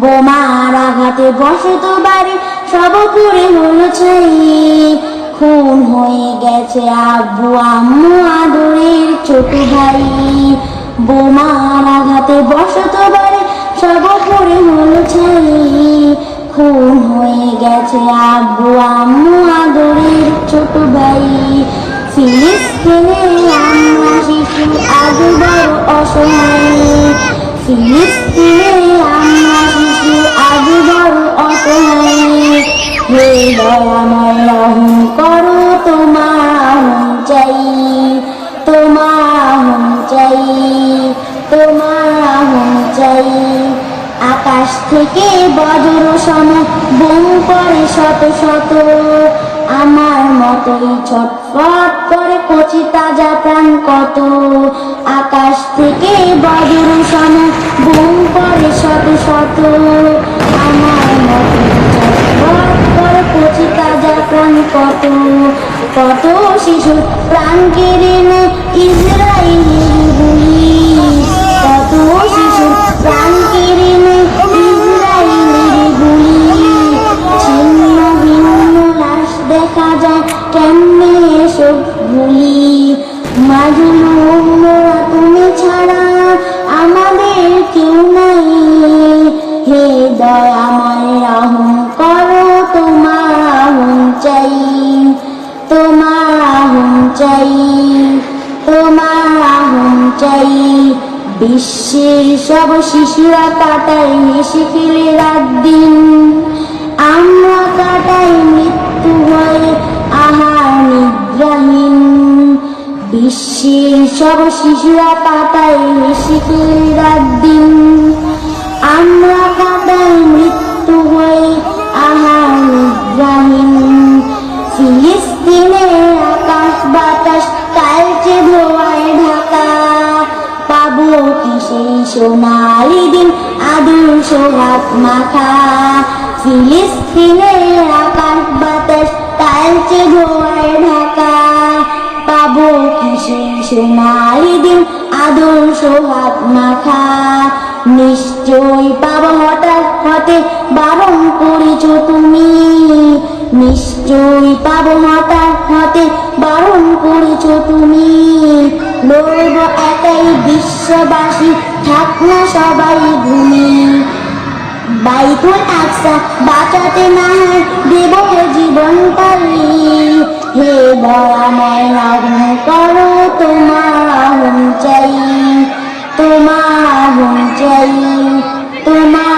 বোমার আঘাতে বসত বাড়ি, সব করে হলো খুন হয়ে গেছে আব্বু আম্মু আদরের ছোট ভাই। বোমার আঘাতে বসত বাড়ি, সব করে হলো খুন হয়ে গেছে আব্বু আম্মু আদরের ছোট ভাই। ফিলিস্তিনে আমরা শিশু, আজ বড় অসহায়। ফিলিস্তিনে হে দয়াময় রহম করো তোমার চাই তোমার চাই তোমার চাই আকাশ থেকে বজ্র সম বোম পড়ে শত শত আমার মতোই ছটফট করে কচি তাজা প্রাণ কত আকাশ থেকে বজ্র সম বোম পড়ে শত শত। কত শিশু প্রাণ কেড়ে নেয় গুলি কত শিশু প্রাণ কেড়ে নেয় ইসরায়েলের গুলি ছিন্ন ভিন্ন লাশ দেখা যায়, কেমনে এসব ভুলি তোমার আহম চাই, তোমার আহম চাই। বিশ্বের সব শিশুরা কাটায় হেসে খেলে রাত দিন। আমরা কাটাই মৃত্যু হয়ে আহার নিদ্রাহীন। বিশ্বের সব শিশুরা কাটায় হেসে খেলে রাত দিন। সোনালি দিন আদর্শ হাত মাখা ফিলিস্তিনের আকাশ বাতাস কালচে ধোয়ায় ঢাকা। পাবো কি সেই সোনালি দিন আদর্শ হাত মাখা নিশ্চয় পাবো হঠাৎ হতে বারণ করেছ তুমি। নিশ্চয় পাবো হঠাৎ হতে বারণ করেছ তুমি। লড়ব একাই বিশ্ববাসী থাক না সবাই ঘুমি। বাইতুল আকসা বাঁচাতে না দেব হে জীবন পারি হে দয়াময় রহম করো তোমার আহম চাই তোমার আহম চাই তোমার